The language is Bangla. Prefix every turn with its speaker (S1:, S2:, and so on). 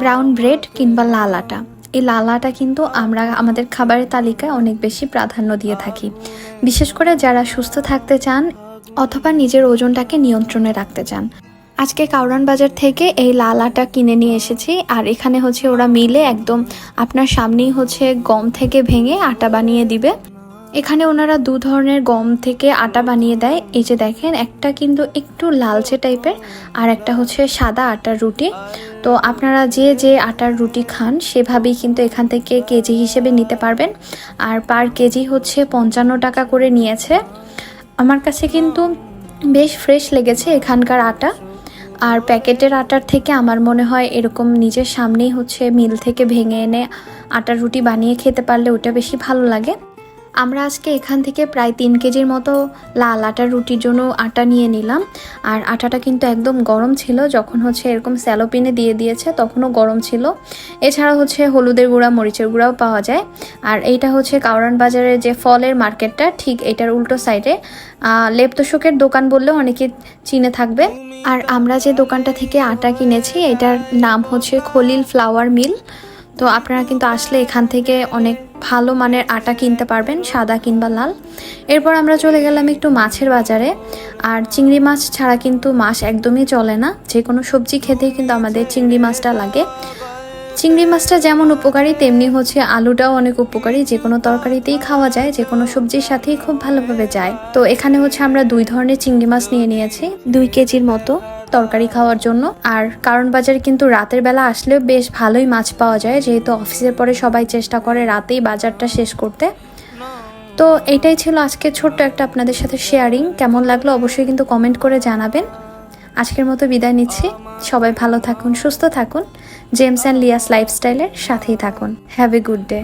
S1: ব্রাউন ব্রেড কিংবা লাল আটা। এই লাল আটা কিন্তু আমরা আমাদের খাবারের তালিকায় অনেক বেশি প্রাধান্য দিয়ে থাকি। বিশেষ করে যারা সুস্থ থাকতে চান অথবা নিজের ওজনটাকে নিয়ন্ত্রণে রাখতে চান। আজকে কাউরান বাজার থেকে এই লাল আটা কিনে নিয়ে এসেছি আর এখানে হচ্ছে ওরা মিলে একদম আপনার সামনেই হচ্ছে গম থেকে ভেঙে আটা বানিয়ে দিবে। এখানে ওনারা দু ধরনের গম থেকে আটা বানিয়ে দেয়। এই যে দেখেন, একটা কিন্তু একটু লালচে টাইপের, আর একটা হচ্ছে সাদা আটার রুটি। তো আপনারা যে যে আটার রুটি খান, সেভাবেই কিন্তু এখান থেকে কেজি হিসেবে নিতে পারবেন। আর পার কেজি হচ্ছে পঞ্চান্ন টাকা করে নিয়েছে। আমার কাছে কিন্তু বেশ ফ্রেশ লেগেছে এখানকার আটা। আর প্যাকেটের আটার থেকে আমার মনে হয় এরকম নিজের সামনেই হচ্ছে মিল থেকে ভেঙে এনে আটার রুটি বানিয়ে খেতে পারলে ওটা বেশি ভালো লাগে। আমরা আজকে এখান থেকে প্রায় তিন কেজির মতো লাল আটার রুটির জন্য আটা নিয়ে নিলাম। আর আটাটা কিন্তু একদম গরম ছিল, যখন হচ্ছে এরকম স্যালোপিনে দিয়ে দিয়েছে তখনও গরম ছিল। এছাড়া হচ্ছে হলুদের গুঁড়া, মরিচের গুঁড়াও পাওয়া যায়। আর এইটা হচ্ছে কাউরান বাজারের যে ফলের মার্কেটটা, ঠিক এটার উল্টো সাইডে। লেপ্তশোকের দোকান বললেও অনেকে চিনে থাকবে। আর আমরা যে দোকানটা থেকে আটা কিনেছি, এটার নাম হচ্ছে খলিল ফ্লাওয়ার মিল। তো আপনারা কিন্তু আসলে এখান থেকে অনেক ভালো মানের আটা কিনতে পারবেন, সাদা কিংবা লাল। এরপর আমরা চলে গেলাম একটু মাছের বাজারে। আর চিংড়ি মাছ ছাড়া কিন্তু মাছ একদমই চলে না। যে কোনো সবজি খেতেই কিন্তু আমাদের চিংড়ি মাছটা লাগে। চিংড়ি মাছটা যেমন উপকারী, তেমনি হচ্ছে আলুটাও অনেক উপকারী। যে কোনো তরকারিতেই খাওয়া যায় যে কোনো সবজির সাথেই খুব ভালোভাবে যায়। তো এখানে হচ্ছে আমরা দুই ধরনের চিংড়ি মাছ নিয়ে নিয়েছি, দুই কেজির মতো। তরকারি খাওয়ার জন্য। আর কারণ বাজারে কিন্তু রাতের বেলা আসলেও বেশ ভালোই মাছ পাওয়া যায়, যেহেতু অফিসের পরে সবাই চেষ্টা করে রাতেই বাজারটা শেষ করতে। তো এটাই ছিল আজকে ছোট্ট একটা আপনাদের সাথে শেয়ারিং কেমন লাগল অবশ্যই কিন্তু কমেন্ট করে জানাবেন। আজকের মতো বিদায় নিচ্ছি। সবাই ভালো থাকুন, সুস্থ থাকুন। জেমস অ্যান্ড লিয়াস লাইফস্টাইলের সাথেই থাকুন। Have a good day